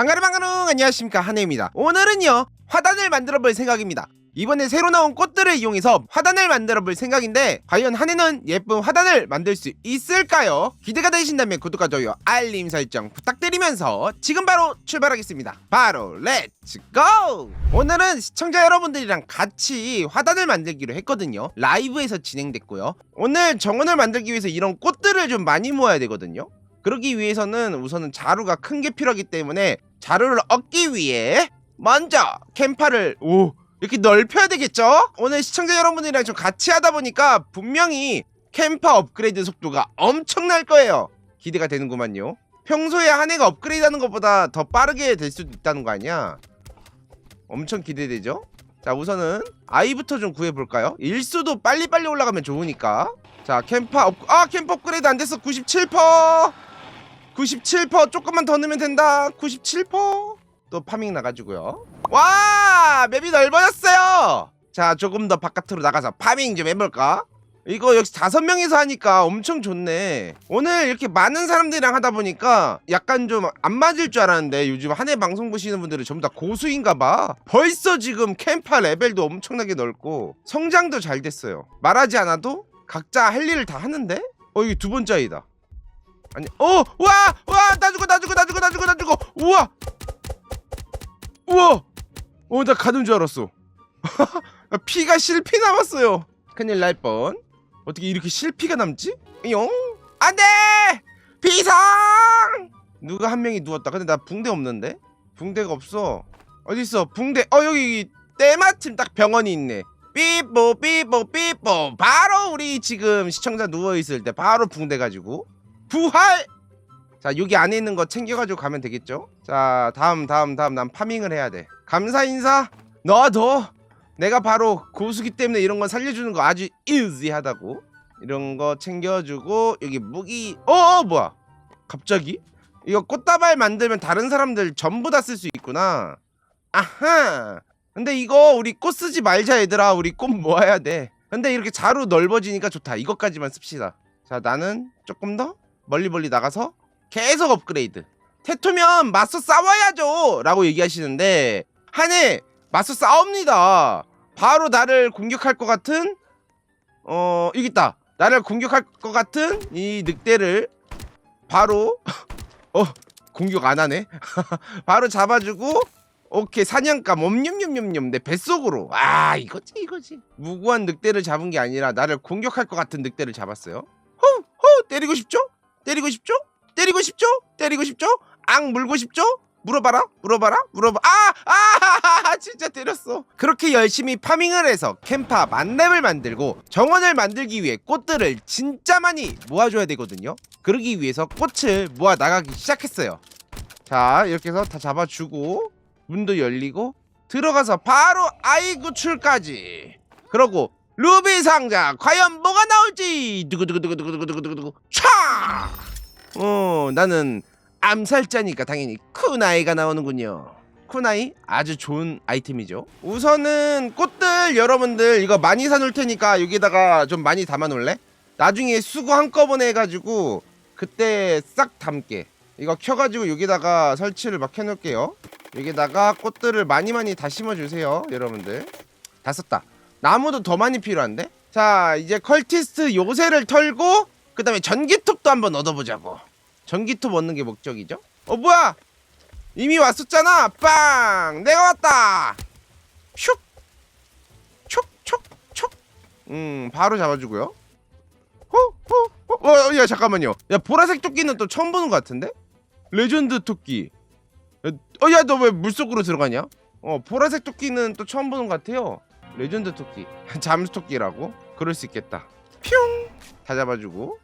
방가르방가릉 안녕하십니까. 한혜입니다. 오늘은요 화단을 만들어 볼 생각입니다. 이번에 새로 나온 꽃들을 이용해서 화단을 만들어 볼 생각인데 과연 한해는 예쁜 화단을 만들 수 있을까요? 기대가 되신다면 구독과 좋아요 알림 설정 부탁드리면서 지금 바로 출발하겠습니다. 바로 렛츠 고! 오늘은 시청자 여러분들이랑 같이 화단을 만들기로 했거든요. 라이브에서 진행됐고요. 오늘 정원을 만들기 위해서 이런 꽃들을 좀 많이 모아야 되거든요. 그러기 위해서는 우선은 자루가 큰 게 필요하기 때문에 자루를 얻기 위해 먼저 캠파를 오 이렇게 넓혀야 되겠죠? 오늘 시청자 여러분들이랑 좀 같이 하다 보니까 분명히 캠파 업그레이드 속도가 엄청날 거예요. 기대가 되는구만요. 평소에 한 해가 업그레이드 하는 것보다 더 빠르게 될 수도 있다는 거 아니야? 엄청 기대되죠? 자 우선은 아이부터 좀 구해볼까요? 일수도 빨리빨리 올라가면 좋으니까 자 캠파 업... 아 캠파 업그레이드 안 됐어 97% 97% 조금만 더 넣으면 된다. 97%또 파밍 나가지고요. 와! 맵이 넓어졌어요! 자 조금 더 바깥으로 나가서 파밍 좀 해볼까? 이거 역시 다섯 명이서 하니까 엄청 좋네. 오늘 이렇게 많은 사람들이랑 하다 보니까 약간 좀 안 맞을 줄 알았는데 요즘 한 해 방송 보시는 분들은 전부 다 고수인가봐. 벌써 지금 캠파 레벨도 엄청나게 넓고 성장도 잘 됐어요. 말하지 않아도 각자 할 일을 다 하는데? 어 이게 두 번째 아이다 아니 어 와 와 나 죽어 나 죽어 나 죽어 나 죽어 나 죽어. 우와. 우와. 어 나 가는 줄 알았어. 피가 실피 남았어요. 큰일 날 뻔. 어떻게 이렇게 실피가 남지? 용. 안돼! 비상! 누가 한 명이 누웠다. 근데 나 붕대 없는데? 붕대가 없어. 어디 있어? 붕대. 어 여기 때마침 딱 병원이 있네. 삐뽀 삐뽀 삐뽀. 바로 우리 지금 시청자 누워있을 때 바로 붕대 가지고 부활 자 여기 안에 있는 거 챙겨가지고 가면 되겠죠? 자 다음 다음 다음. 난 파밍을 해야 돼. 감사 인사. 너도 내가 바로 고수기 때문에 이런 거 살려주는 거 아주 이지하다고. 이런 거 챙겨주고 여기 무기. 어, 어 뭐야? 갑자기? 이거 꽃다발 만들면 다른 사람들 전부 다 쓸 수 있구나. 아하! 근데 이거 우리 꽃 쓰지 말자 얘들아. 우리 꽃 모아야 돼. 근데 이렇게 자루 넓어지니까 좋다. 이것까지만 씁시다. 자 나는 조금 더 멀리 멀리 나가서 계속 업그레이드. 테토면 맞서 싸워야죠! 라고 얘기하시는데 한해 맞서 싸웁니다! 바로 나를 공격할 것 같은 어 여기 있다. 나를 공격할 것 같은 이 늑대를 바로 어 공격 안 하네? 바로 잡아주고 오케이 사냥감 엄냠냠냠냠 내 뱃속으로. 아 이거지 이거지. 무고한 늑대를 잡은 게 아니라 나를 공격할 것 같은 늑대를 잡았어요. 허허 때리고 싶죠 때리고 싶죠? 때리고 싶죠? 때리고 싶죠? 앙 물고 싶죠? 물어봐라 물어봐라 물어봐. 아아 진짜 때렸어. 그렇게 열심히 파밍을 해서 캠파 만렙을 만들고 정원을 만들기 위해 꽃들을 진짜 많이 모아줘야 되거든요. 그러기 위해서 꽃을 모아 나가기 시작했어요. 자 이렇게 해서 다 잡아주고 문도 열리고 들어가서 바로 아이 구출까지. 그러고 루비 상자 과연 뭐가 나올지. 두구두구두구두구두구두구두구. 촤 어 나는 암살자니까 당연히 쿠나이가 나오는군요. 쿠나이 아주 좋은 아이템이죠. 우선은 꽃들 여러분들 이거 많이 사놓을 테니까 여기다가 좀 많이 담아놓을래? 나중에 수거 한꺼번에 해가지고 그때 싹 담게. 이거 켜가지고 여기다가 설치를 막 해놓을게요. 여기다가 꽃들을 많이 많이 다 심어주세요, 여러분들. 다 썼다. 나무도 더 많이 필요한데? 자, 이제 컬티스트 요새를 털고 그 다음에 전기톱도 한번 얻어보자고. 전기톱 얻는 게 목적이죠? 어 뭐야? 이미 왔었잖아. 빵! 내가 왔다. 슉. 촉촉촉. 음, 바로 잡아주고요. 호호. 어, 야 잠깐만요. 야 보라색 토끼는 또 처음 보는 것 같은데? 레전드 토끼. 야, 어, 야 너 왜 물속으로 들어가냐? 어, 보라색 토끼는 또 처음 보는 것 같아요. 레전드 토끼. 잠수 토끼라고? 그럴 수 있겠다. 뿅! 다 잡아주고.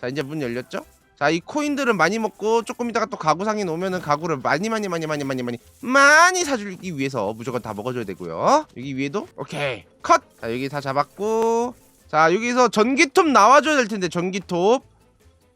자 이제 문 열렸죠? 자 이 코인들은 많이 먹고 조금 있다가 또 가구상에 놓으면은 가구를 많이 많이 많이 많이 많이 많이 많이 사주기 위해서 무조건 다 먹어줘야 되고요. 여기 위에도? 오케이. 컷! 자 여기 다 잡았고. 자 여기서 전기톱 나와줘야 될 텐데 전기톱.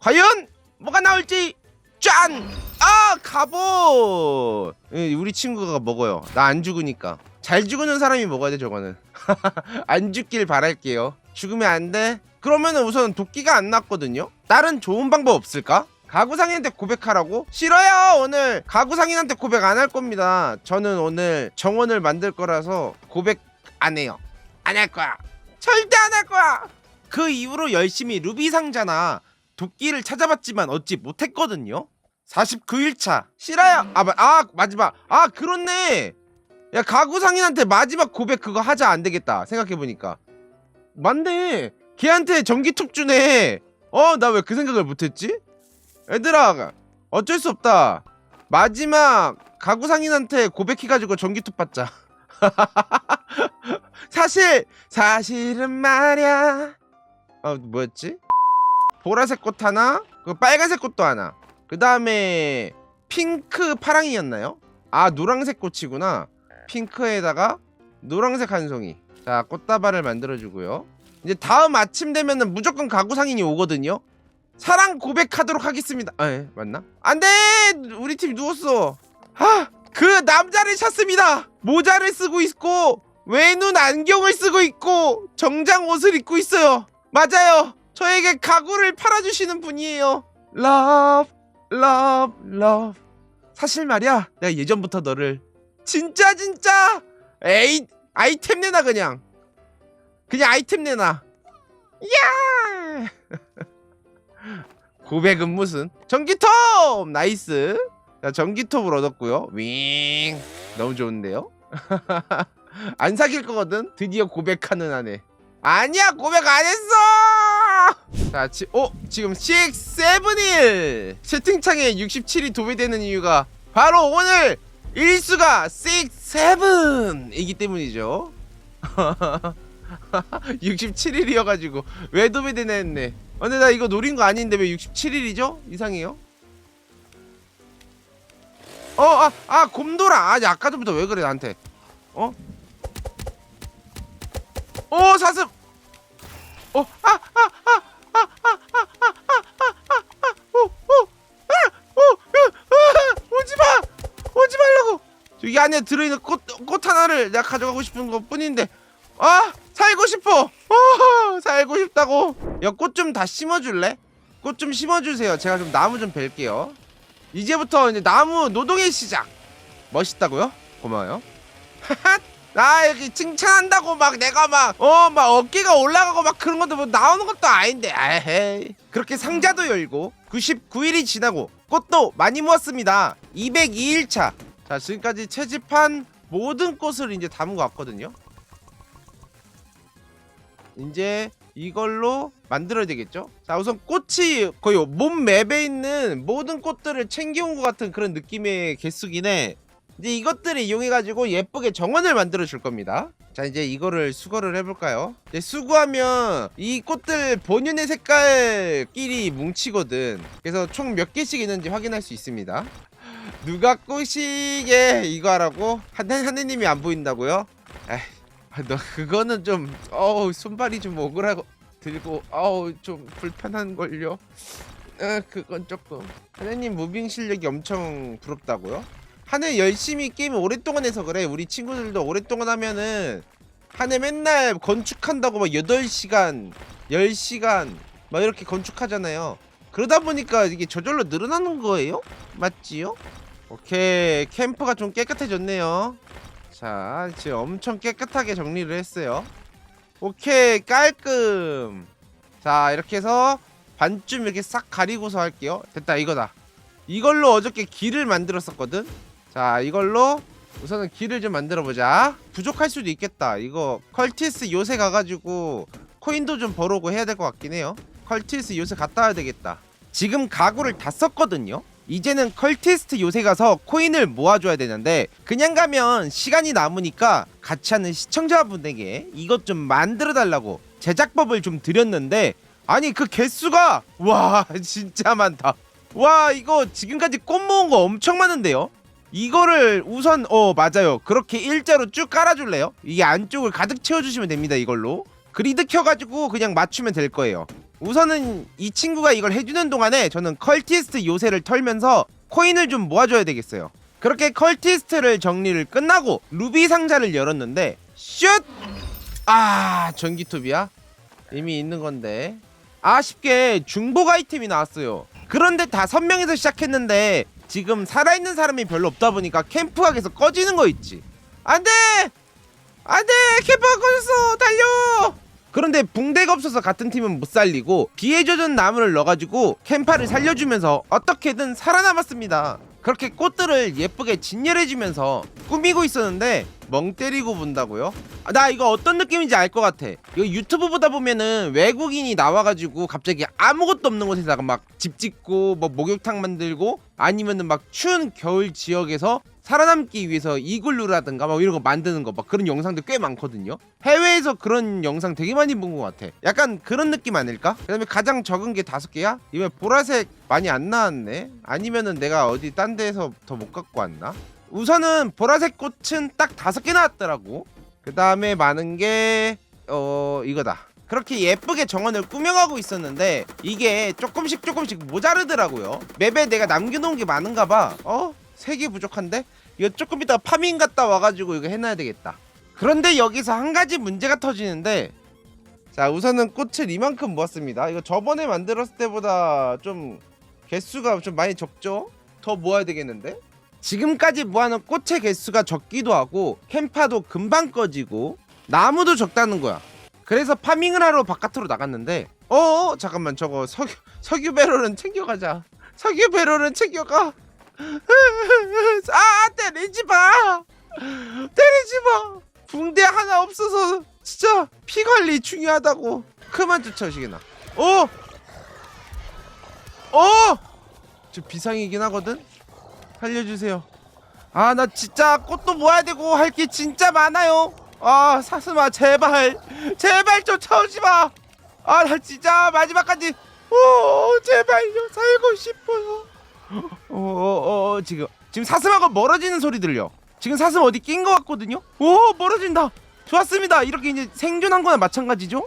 과연 뭐가 나올지? 짠! 아 갑옷! 예, 우리 친구가 먹어요. 나 안 죽으니까. 잘 죽는 사람이 먹어야 돼 저거는. 안 죽길 바랄게요 죽으면 안 돼? 그러면은 우선 도끼가 안 났거든요. 다른 좋은 방법 없을까? 가구 상인한테 고백하라고? 싫어요! 오늘 가구 상인한테 고백 안 할 겁니다. 저는 오늘 정원을 만들 거라서 고백 안 해요. 안 할 거야. 절대 안 할 거야! 그 이후로 열심히 루비 상자나 도끼를 찾아봤지만 얻지 못했거든요? 49일차. 싫어요! 아, 마, 아 마지막. 아 그렇네! 야 가구 상인한테 마지막 고백 그거 하자. 안 되겠다. 생각해보니까 맞네. 걔한테 전기톱 주네. 어 나 왜 그 생각을 못했지? 얘들아 어쩔 수 없다. 마지막 가구 상인한테 고백해가지고 전기톱 받자. 사실 사실은 말야. 어 뭐였지? 보라색 꽃 하나 그 빨간색 꽃도 하나. 그 다음에 핑크 파랑이였나요? 아 노란색 꽃이구나. 핑크에다가 노란색 한 송이 자 꽃다발을 만들어주고요. 이제 다음 아침 되면은 무조건 가구 상인이 오거든요. 사랑 고백하도록 하겠습니다. 아, 예, 맞나? 안돼! 우리 팀 누웠어. 아그 남자를 찾습니다. 모자를 쓰고 있고 외눈 안경을 쓰고 있고 정장 옷을 입고 있어요. 맞아요. 저에게 가구를 팔아주시는 분이에요. Love love love. 사실 말이야 내가 예전부터 너를 진짜 진짜 에이 아이템 내놔 그냥. 그냥 아이템 내놔. 야! 고백은 무슨? 전기톱! 나이스. 자 전기톱을 얻었고요. 윙! 너무 좋은데요? 안 사귈 거거든? 드디어 고백하는 아내 아니야 고백 안 했어! 자 지, 어? 지금 6, 7, 1 채팅창에 67이 도배되는 이유가 바로 오늘 일수가 6, 7이기 때문이죠 67일이어가지고 왜 도배되나 했네 어, 근데 나 이거 노린 거 아닌데 왜 67일이죠? 이상해요 어, 아, 아, 곰돌아. 아, 아까 전부터 왜 그래, 나한테. 어? 어, 사슴! 어, 아, 아, 아, 아, 아, 아, 아, 아, 아, 아, 아, 오, 오, 아, 오, 아, 오지 마! 오지 말라고! 저기 안에 들어있는 꽃, 꽃 하나를 내가 가져가고 싶은 것 뿐인데, 아, 살고 싶어! 어, 살고 싶다고! 야, 꽃 좀 다 심어줄래? 꽃 좀 심어주세요. 제가 좀 나무 좀 벨게요. 이제부터 이제 나무 노동의 시작. 멋있다고요? 고마워요. 나 여기 칭찬한다고 막 내가 막 어 막 어깨가 올라가고 막 그런 것도 뭐 나오는 것도 아닌데 에헤이 그렇게 상자도 열고 99일이 지나고 꽃도 많이 모았습니다. 202일차. 자 지금까지 채집한 모든 꽃을 이제 담은 것 같거든요. 이제 이걸로 만들어야 되겠죠? 자 우선 꽃이 거의 몸 맵에 있는 모든 꽃들을 챙겨온 것 같은 그런 느낌의 개수기네 이제 이것들을 이용해가지고 예쁘게 정원을 만들어 줄 겁니다 자 이제 이거를 수거를 해볼까요 이제 수거하면 이 꽃들 본연의 색깔끼리 뭉치거든 그래서 총 몇 개씩 있는지 확인할 수 있습니다 누가 꼬시게 이거 하라고? 하늘, 하느님이 안 보인다고요? 에이 아, 너 그거는 좀 어우 손발이 좀 오그라고 들고 어우 좀 불편한 걸요. 아 그건 조금 하느님 무빙 실력이 엄청 부럽다고요? 하늘 열심히 게임 오랫동안 해서 그래. 우리 친구들도 오랫동안 하면은 하늘 맨날 건축한다고 막 8시간, 10시간 막 이렇게 건축하잖아요. 그러다 보니까 이게 저절로 늘어나는 거예요? 맞지요? 오케이 캠프가 좀 깨끗해졌네요. 자, 지금 엄청 깨끗하게 정리를 했어요. 오케이, 깔끔. 자, 이렇게 해서 반쯤 이렇게 싹 가리고서 할게요. 됐다, 이거다. 이걸로 어저께 길을 만들었었거든. 자, 이걸로 우선은 길을 좀 만들어 보자. 부족할 수도 있겠다. 이거 컬티스 요새 가가지고 코인도 좀 벌어오고 해야 될 것 같긴 해요. 컬티스 요새 갔다 와야 되겠다. 지금 가구를 다 썼거든요. 이제는 컬티스트 요새 가서 코인을 모아줘야 되는데 그냥 가면 시간이 남으니까 같이 하는 시청자분에게 이것 좀 만들어 달라고 제작법을 좀 드렸는데 아니 그 개수가 와 진짜 많다 와 이거 지금까지 꽃 모은 거 엄청 많은데요 이거를 우선 어 맞아요 그렇게 일자로 쭉 깔아줄래요 이게 안쪽을 가득 채워주시면 됩니다 이걸로 그리드 켜가지고 그냥 맞추면 될 거예요 우선은 이 친구가 이걸 해주는 동안에 저는 컬티스트 요새를 털면서 코인을 좀 모아줘야 되겠어요. 그렇게 컬티스트를 정리를 끝나고 루비 상자를 열었는데 슛! 아 전기톱이야? 이미 있는 건데 아쉽게 중복 아이템이 나왔어요. 그런데 다섯 명에서 시작했는데 지금 살아있는 사람이 별로 없다 보니까 계속 꺼지는 거 있지. 안돼! 안돼! 캠프가 꺼졌어! 달려! 그런데 붕대가 없어서 같은 팀은 못 살리고 비에 젖은 나무를 넣어가지고 캠파를 살려주면서 어떻게든 살아남았습니다 그렇게 꽃들을 예쁘게 진열해주면서 꾸미고 있었는데 멍 때리고 본다고요? 아, 나 이거 어떤 느낌인지 알 것 같아. 이거 유튜브 보다 보면은 외국인이 나와가지고 갑자기 아무것도 없는 곳에다가 막 집 짓고 뭐 목욕탕 만들고 아니면은 막 추운 겨울 지역에서 살아남기 위해서 이글루라든가 막 이런 거 만드는 거 막 그런 영상들 꽤 많거든요. 해외에서 그런 영상 되게 많이 본 것 같아. 약간 그런 느낌 아닐까? 그다음에 가장 적은 게 다섯 개야? 이번에 보라색 많이 안 나왔네. 아니면은 내가 어디 딴 데에서 더 못 갖고 왔나? 우선은 보라색 꽃은 딱 다섯 개 나왔더라고. 그 다음에 많은 게, 어, 이거다. 그렇게 예쁘게 정원을 꾸며가고 있었는데, 이게 조금씩 조금씩 모자르더라고요. 맵에 내가 남겨놓은 게 많은가 봐. 어? 세 개 부족한데? 이거 조금 이따 파밍 갔다 와가지고 이거 해놔야 되겠다. 그런데 여기서 한 가지 문제가 터지는데, 자, 우선은 꽃을 이만큼 모았습니다. 이거 저번에 만들었을 때보다 좀 개수가 좀 많이 적죠? 더 모아야 되겠는데? 지금까지 모아놓은 꽃의 개수가 적기도 하고 캠파도 금방 꺼지고 나무도 적다는 거야. 그래서 파밍을 하러 바깥으로 나갔는데 어 잠깐만 저거 석유 석유 배럴은 챙겨가자. 석유 배럴은 챙겨가. 아 때리지 마. 때리지 마. 붕대 하나 없어서 진짜 피 관리 중요하다고. 그만 쫓아오시게나. 어. 어. 저 비상이긴 하거든. 살려주세요. 아 나 진짜 꽃도 모아야 되고 할 게 진짜 많아요. 아 사슴아 제발 제발 쫓아오지 마. 아 나 진짜 마지막까지 오 제발요 살고 싶어요. 어 어 어, 지금 지금 사슴하고 멀어지는 소리 들려. 지금 사슴 어디 낀 것 같거든요. 오 멀어진다. 좋았습니다. 이렇게 이제 생존한 거나 마찬가지죠.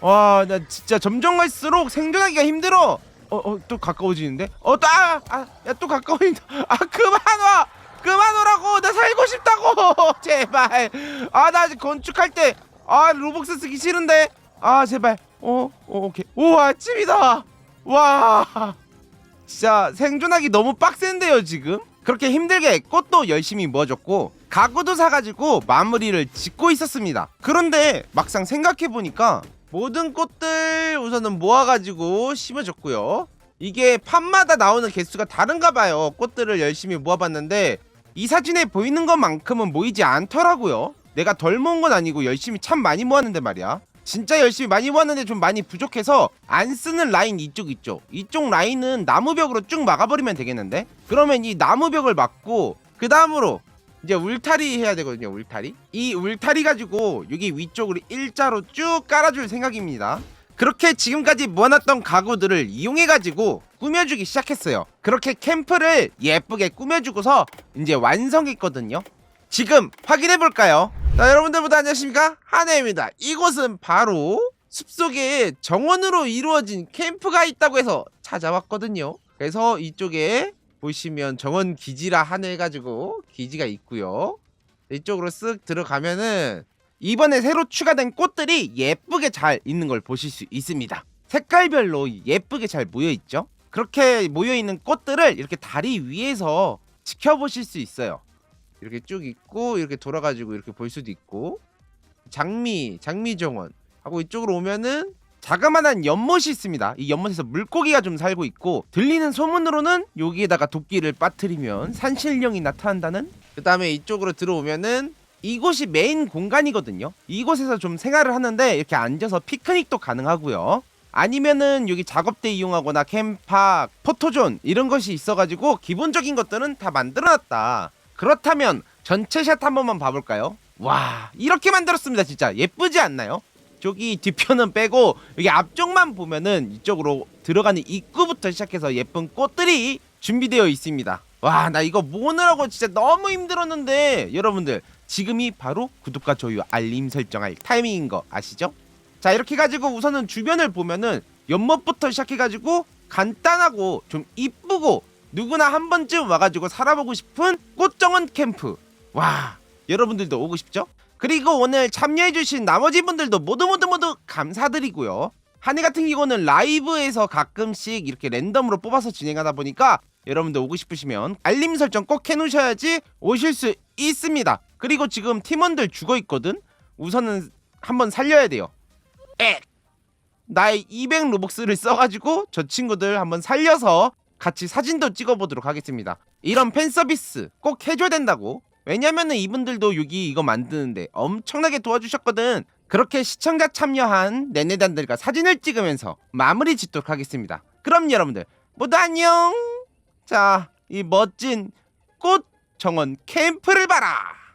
와 나 진짜 점점 갈수록 생존하기가 힘들어. 어어또 가까워지는데? 어또아 야 또 가까워진다. 아 그만 와. 그만 오라고. 나 살고 싶다고. 제발. 아 나 건축할 때 아 로벅스 쓰기 싫은데. 아 제발. 어, 어 오케이. 오 아침이다. 와. 진짜 생존하기 너무 빡센데요 지금. 그렇게 힘들게 꽃도 열심히 모아줬고 가구도 사가지고 마무리를 짓고 있었습니다. 그런데 막상 생각해 보니까 모든 꽃들 우선은 모아가지고 심어줬고요. 이게 판마다 나오는 개수가 다른가 봐요. 꽃들을 열심히 모아봤는데 이 사진에 보이는 것만큼은 모이지 않더라고요. 내가 덜 모은 건 아니고 열심히 참 많이 모았는데 말이야. 진짜 열심히 많이 모았는데 좀 많이 부족해서 안 쓰는 라인 이쪽 있죠. 이쪽 라인은 나무벽으로 쭉 막아버리면 되겠는데? 그러면 이 나무벽을 막고 그 다음으로 이제 울타리 해야 되거든요. 울타리. 이 울타리 가지고 여기 위쪽으로 일자로 쭉 깔아줄 생각입니다. 그렇게 지금까지 모아놨던 가구들을 이용해가지고 꾸며주기 시작했어요. 그렇게 캠프를 예쁘게 꾸며주고서 이제 완성했거든요. 지금 확인해볼까요? 자, 여러분들 모두 안녕하십니까? 한혜입니다. 이곳은 바로 숲속에 정원으로 이루어진 캠프가 있다고 해서 찾아왔거든요. 그래서 이쪽에 보시면 정원 기지라 하네 해가지고 기지가 있고요. 이쪽으로 쓱 들어가면은 이번에 새로 추가된 꽃들이 예쁘게 잘 있는 걸 보실 수 있습니다. 색깔별로 예쁘게 잘 모여 있죠. 그렇게 모여 있는 꽃들을 이렇게 다리 위에서 지켜보실 수 있어요. 이렇게 쭉 있고 이렇게 돌아가지고 이렇게 볼 수도 있고 장미 장미 정원 하고 이쪽으로 오면은 자그마한 연못이 있습니다. 이 연못에서 물고기가 좀 살고 있고 들리는 소문으로는 여기에다가 도끼를 빠뜨리면 산신령이 나타난다는 그 다음에 이쪽으로 들어오면은 이곳이 메인 공간이거든요. 이곳에서 좀 생활을 하는데 이렇게 앉아서 피크닉도 가능하고요. 아니면은 여기 작업대 이용하거나 캠파, 포토존 이런 것이 있어가지고 기본적인 것들은 다 만들어놨다. 그렇다면 전체 샷 한 번만 봐볼까요? 와 이렇게 만들었습니다 진짜 예쁘지 않나요? 저기 뒤편은 빼고 여기 앞쪽만 보면은 이쪽으로 들어가는 입구부터 시작해서 예쁜 꽃들이 준비되어 있습니다. 와 나 이거 모으느라고 진짜 너무 힘들었는데 여러분들 지금이 바로 구독과 좋아요 알림 설정할 타이밍인 거 아시죠? 자 이렇게 가지고 우선은 주변을 보면은 연못부터 시작해가지고 간단하고 좀 이쁘고 누구나 한 번쯤 와가지고 살아보고 싶은 꽃정원 캠프 와 여러분들도 오고 싶죠? 그리고 오늘 참여해주신 나머지 분들도 모두 모두 모두 감사드리고요 한해 같은 경우는 라이브에서 가끔씩 이렇게 랜덤으로 뽑아서 진행하다 보니까 여러분들 오고 싶으시면 알림 설정 꼭 해놓으셔야지 오실 수 있습니다. 그리고 지금 팀원들 죽어 있거든. 우선은 한번 살려야 돼요. 에 나의 200 로벅스를 써가지고 저 친구들 한번 살려서 같이 사진도 찍어보도록 하겠습니다. 이런 팬 서비스 꼭 해줘야 된다고. 왜냐면은 이분들도 여기 이거 만드는데 엄청나게 도와주셨거든. 그렇게 시청자 참여한 내내단들과 사진을 찍으면서 마무리 짓도록 하겠습니다. 그럼 여러분들 모두 안녕. 자, 이 멋진 꽃 정원 캠프를 봐라.